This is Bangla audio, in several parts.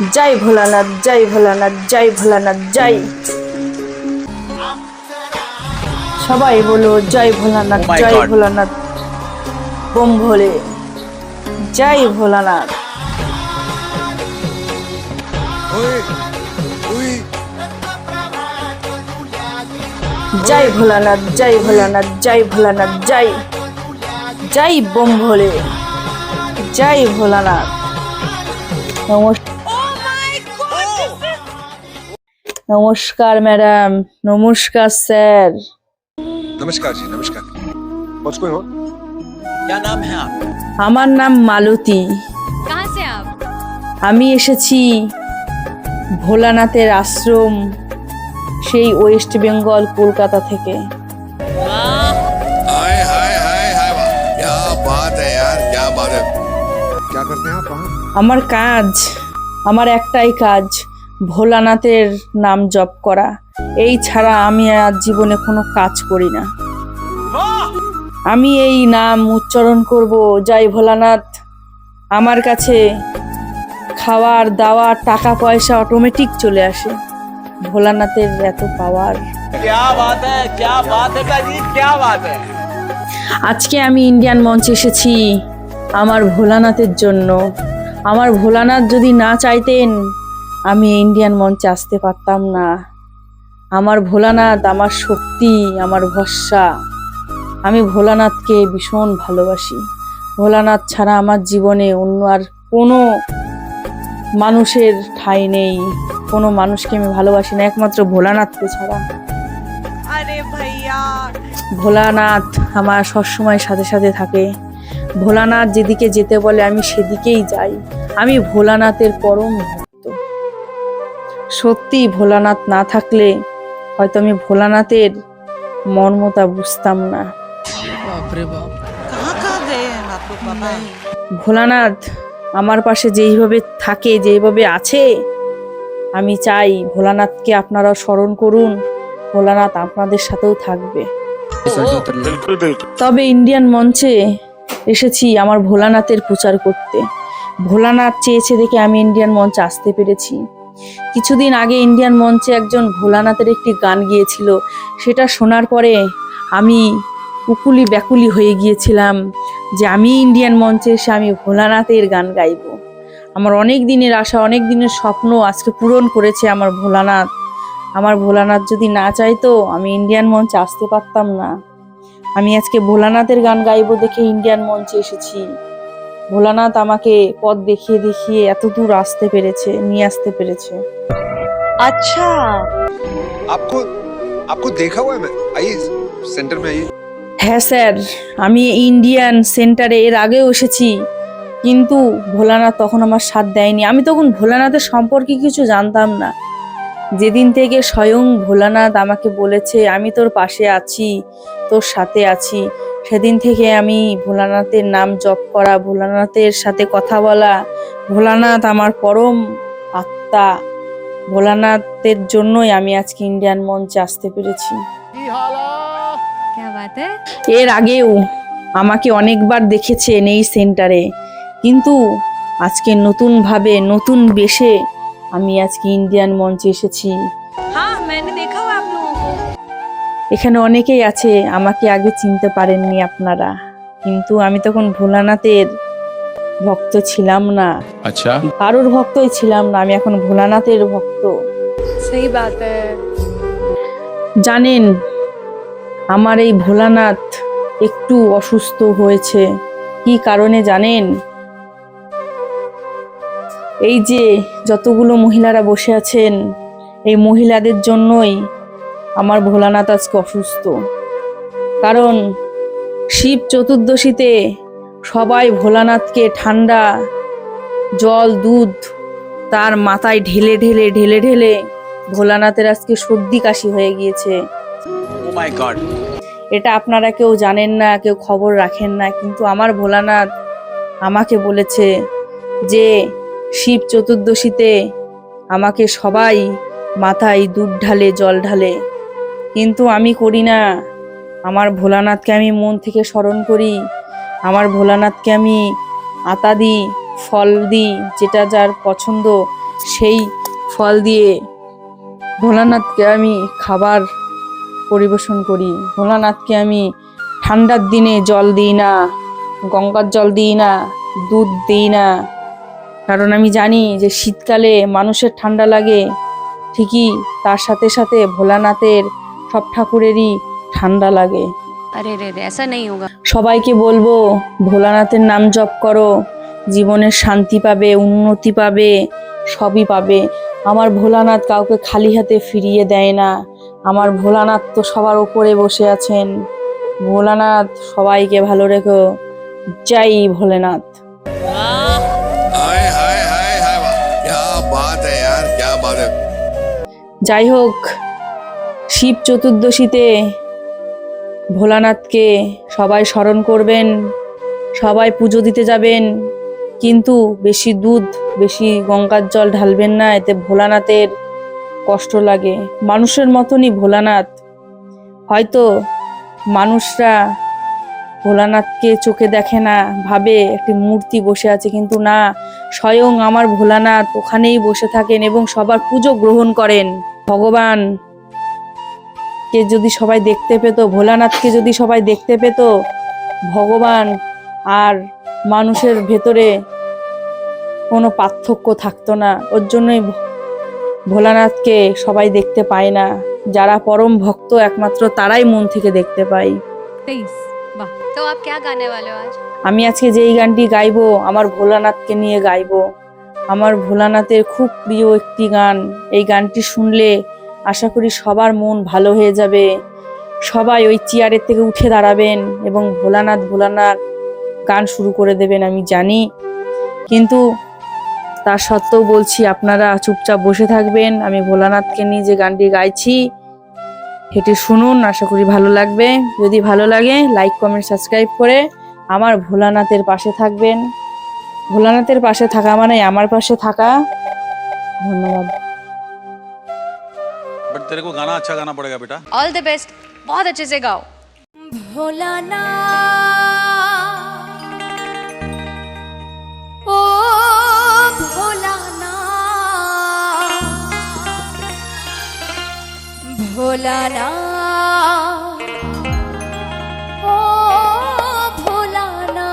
জয় ভোলানাথ জয় ভোলানাথ জয় ভোলানাথ জয়। সবাই বলো জয় ভোলানাথ Oh জয়. ভোলানাথ। বোম ভোলে। জয় ভোলানাথ। জয় ভোলানাথ জয় ভোলানাথ জয় ভোলানাথ জয়। জয় বোম ভোলে। জয় ভোলানাথ। নমস্কার। নমস্কার ম্যাডাম নমস্কার স্যার नमस्कार जी नमस्कार What's going on? क्या नाम है आप আমার নাম মালতী कहाँ से आप আমি এসেছি ভোলানাথের আশ্রম সেই ওয়েস্ট বেঙ্গল কলকাতা থেকে हाय हाय हाय हाय क्या बात है यार क्या बात है क्या करते हैं आप वहाँ আমার কাজ আমার একটাই কাজ ভোলানাথের নাম জপ করা। এই ছাড়া আমি আর জীবনে কোনো কাজ করি না। আমি এই নাম উচ্চারণ করব জয় ভোলানাথ আমার কাছে খাওয়ার দাওয়ার টাকা পয়সা অটোমেটিক চলে আসে। ভোলানাথের এত পাওয়ার আজকে আমি ইন্ডিয়ান মঞ্চে এসেছি আমার ভোলানাথের জন্য। আমার ভোলানাথ যদি না চাইতেন আমি ইন্ডিয়ান মঞ্চে আসতে পারতাম না। আমার ভোলানাথ আমার শক্তি আমার ভরসা। আমি ভোলানাথকে ভীষণ ভালোবাসি। ভোলানাথ ছাড়া আমার জীবনে অন্য আর কোনো মানুষের ঠাই নেই। কোনো মানুষকে আমি ভালোবাসি না একমাত্র ভোলানাথকে ছাড়া। ভোলানাথ আমার সবসময় সাথে সাথে থাকে। ভোলানাথ যেদিকে যেতে বলে আমি সেদিকেই যাই। আমি ভোলানাথের পরম সত্যিই ভোলানাথ না থাকলে হয়তো আমি ভোলানাথের মর্মতা বুঝতাম না। ভোলানাথ আমার পাশে যেইভাবে থাকে যেইভাবে আছে আমি চাই ভোলানাথকে আপনারা স্মরণ করুন ভোলানাথ আপনাদের সাথেও থাকবে। তবে ইন্ডিয়ান মঞ্চে এসেছি আমার ভোলানাথের প্রচার করতে। ভোলানাথ চেয়েছে দেখে আমি ইন্ডিয়ান মঞ্চে আসতে পেরেছি। কিছুদিন আগে ইন্ডিয়ান মঞ্চে একজন ভোলানাথের একটি গান গিয়েছিল। সেটা শোনার পরে আমি উকুলি ব্যাকুলি হয়ে গিয়েছিলাম যে আমি ইন্ডিয়ান মঞ্চে এসে আমি ভোলানাথের গান গাইব। আমার অনেক দিনের আশা, অনেক দিনের স্বপ্ন আজকে পূরণ করেছে আমার ভোলানাথ। আমার ভোলানাথ যদি না চাইতো, আমি ইন্ডিয়ান মঞ্চে আসতে পারতাম না। আমি আজকে ভোলানাথের গান গাইবো দেখে ইন্ডিয়ান মঞ্চে এসেছি। ভোলানাথ আমাকে পথ দেখিয়ে দেখিয়ে এত দূর আসতে পেরেছে নিয়ে আসতে পেরেছে। আচ্ছা। আপকো আপকো দেখা হুয়া হ্যায় আইয়ে সেন্টার মে আইয়ে হ্যাঁ স্যার আমি ইন্ডিয়ান সেন্টারে এর আগেও এসেছি কিন্তু ভোলানাথ তখন আমার সাথ দেয়নি। আমি তখন ভোলানাথের সম্পর্কে কিছু জানতাম না। যেদিন থেকে স্বয়ং ভোলানাথ আমাকে বলেছে আমি তোর পাশে আছি তোর সাথে আছি। সেদিন থেকে আমি ভোলানাথের নাম জপ করা ভোলানাথের সাথে কথা বলা ভোলানাথ আমার পরম আত্মা। ভোলানাথের জন্যই আমি আজকে ইন্ডিয়ান মঞ্চে আসতে পেরেছি। এর আগেও আমাকে অনেকবার দেখেছেন এই সেন্টারে কিন্তু আজকে নতুনভাবে নতুন বেশে আমি আজকে ইন্ডিয়ান মঞ্চে এসেছি। হ্যাঁ এখানে অনেকেই আছে আমাকে আগে চিনতে পারেননি আপনারা। কিন্তু আমি তখন ভোলানাথের ভক্ত ছিলাম না। আচ্ছা। কারোর ভক্তই ছিলাম না আমি এখন ভোলানাথের ভক্ত। সেই বাত জানেন আমার এই ভোলানাথ একটু অসুস্থ হয়েছে। কি কারণে জানেন? এই যে যতগুলো মহিলারা বসে আছেন এই মহিলাদের জন্যই আমার ভোলানাথ আজকে অসুস্থ। কারণ শিব চতুর্দশীতে সবাই ভোলানাথকে ঠান্ডা জল দুধ তার মাথায় ঢেলে ঢেলে ঢেলে ঢেলে ভোলানাথের আজকে সর্দি কাশি হয়ে গিয়েছে। oh এটা আপনারা কেউ জানেন না কেউ খবর রাখেন না কিন্তু আমার ভোলানাথ আমাকে বলেছে যে শিব চতুর্দশীতে আমাকে সবাই মাথায় দুধ ঢালে জল ঢালে কিন্তু আমি করি না। আমার ভোলানাথকে আমি মন থেকে স্মরণ করি। আমার ভোলানাথকে আমি আতা দিই, ফল দিই, যেটা যার পছন্দ সেই ফল দিয়ে। ভোলানাথকে আমি খাবার পরিবেশন করি। ভোলানাথকে আমি ঠান্ডার দিনে জল দিই না, গঙ্গার জল দিই না, দুধ দিই না। কারণ আমি জানি যে শীতকালে মানুষের ঠান্ডা লাগে। ঠিকই তার সাথে সাথে ভোলানাথের সব ঠাকুরেরই ঠান্ডা লাগে अरे रे रे ऐसा नहीं होगा সবাইকে বলবো ভোলানাথের নাম জপ করো জীবনের শান্তি পাবে উন্নতি পাবে সবই পাবে আমার ভোলানাথ কাউকে খালি হাতে ফিরিয়ে দেয় না আমার ভোলানাথ তো সবার উপরে বসে আছেন ভোলানাথ সবাইকে ভালো রেখো জয় ভোলেনাথ हाय हाय हाय हाय वाह क्या बात है यार क्या बात है যাই হোক শিব চতুর্দশীতে ভোলানাথকে সবাই স্মরণ করবেন, সবাই পুজো দিতে যাবেন, কিন্তু বেশি দুধ, বেশি গঙ্গার জল ঢালবেন না, এতে ভোলানাথের কষ্ট লাগে। মানুষের মতনই ভোলানাথ। হয়তো মানুষরা ভোলানাথকে চোখে দেখে না, ভাবে একটি মূর্তি বসে আছে, কিন্তু না, স্বয়ং আমার ভোলানাথ ওখানেই বসে থাকেন এবং সবার পুজো গ্রহণ করেন। ভগবান কে যদি সবাই দেখতে পেত ভোলানাথকে যদি সবাই দেখতে পেত ভগবান আর মানুষের ভেতরে কোনো পার্থক্য থাকতো না। ওর জন্যই ভোলানাথকে সবাই দেখতে পায় না। যারা পরম ভক্ত একমাত্র তারাই মন থেকে দেখতে পাই আমি আজকে যেই গানটি গাইবো আমার ভোলানাথকে নিয়ে গাইবো। আমার ভোলানাথের খুব প্রিয় একটি গান। এই গানটি শুনলে আশা করি সবার মন ভালো হয়ে যাবে। সবাই ওই চেয়ারের থেকে উঠে দাঁড়াবেন এবং ভোলানাথ ভোলানাথ গান শুরু করে দেবেন, আমি জানি। কিন্তু তার সত্ত্বেও বলছি, আপনারা চুপচাপ বসে থাকবেন। আমি ভোলানাথকে নিয়ে যে গানটি গাইছি, সেটি শুনুন, আশা করি ভালো লাগবে। যদি ভালো লাগে লাইক কমেন্ট সাবস্ক্রাইব করে আমার ভোলানাথের পাশে থাকবেন। ভোলানাথের পাশে থাকা মানে আমার পাশে থাকা। ধন্যবাদ। तेरे को गाना अच्छा गाना पड़ेगा बेटा ऑल द बेस्ट बहुत अच्छे से गाओ ভোলানা ও ভোলানা ভোলানা ও ভোলানা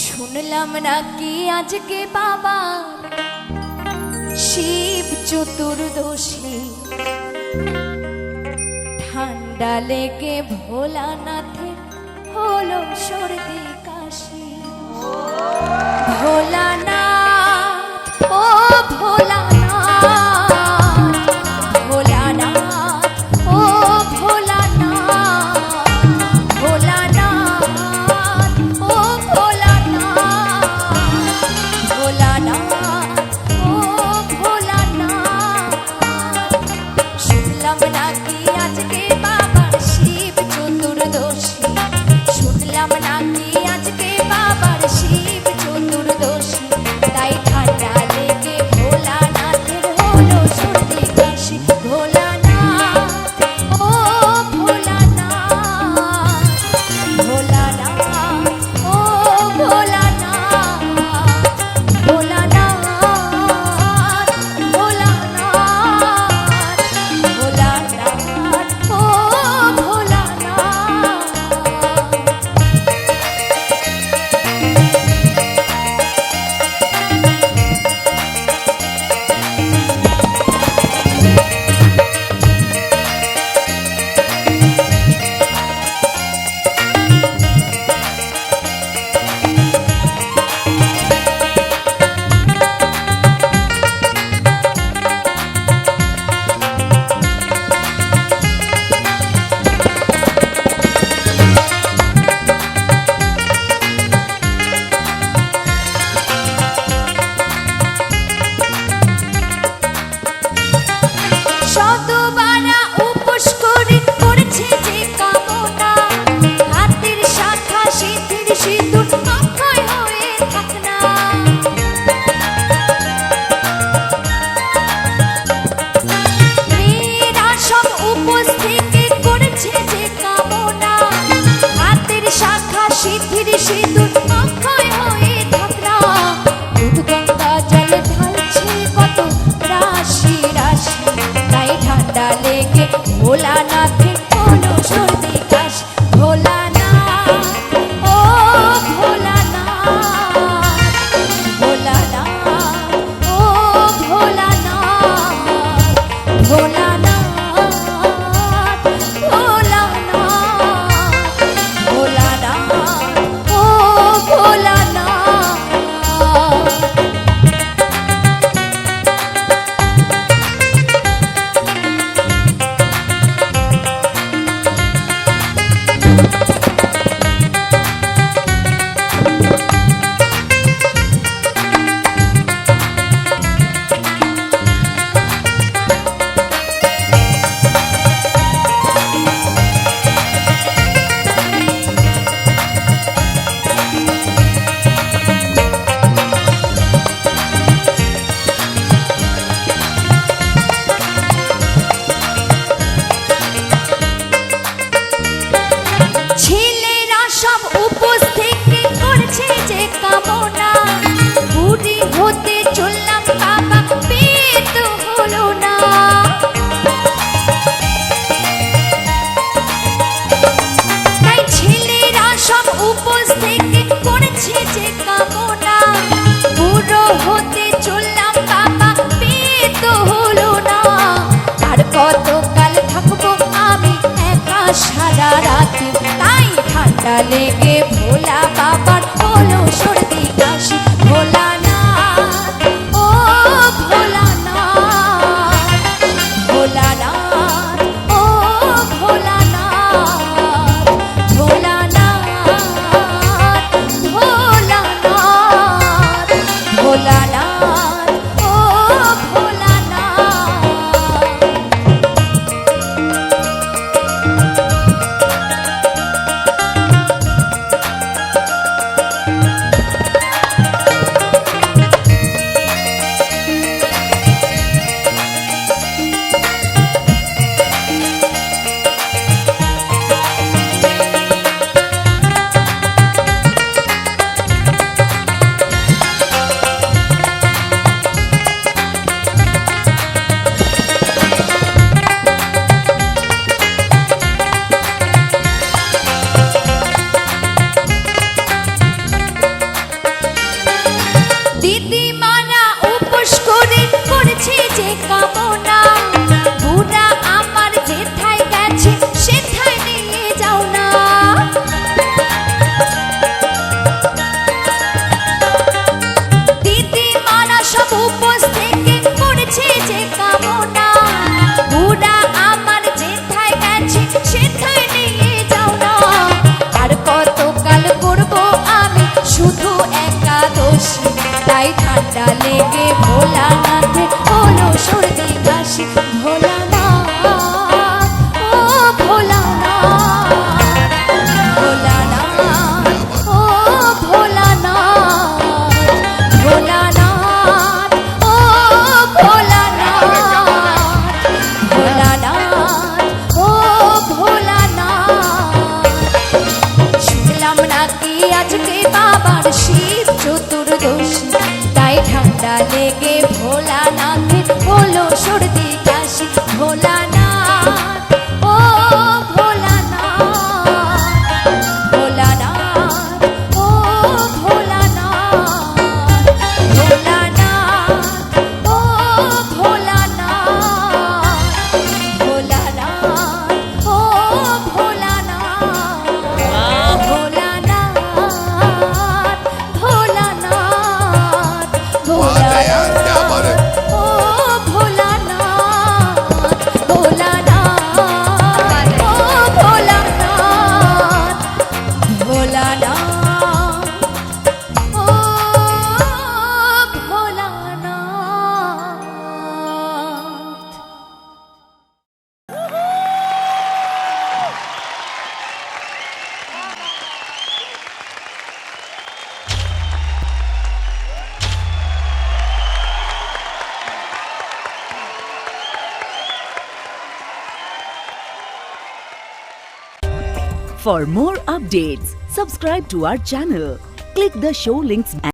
শুনলাম নাকি আজকে বাবা শিব চতুর্দশী। ঠান্ডা লেগে ভোলানাথে হলো সর্দি লেগে ভোলানাথ বলো সুর For more updates, subscribe to our channel, click the show links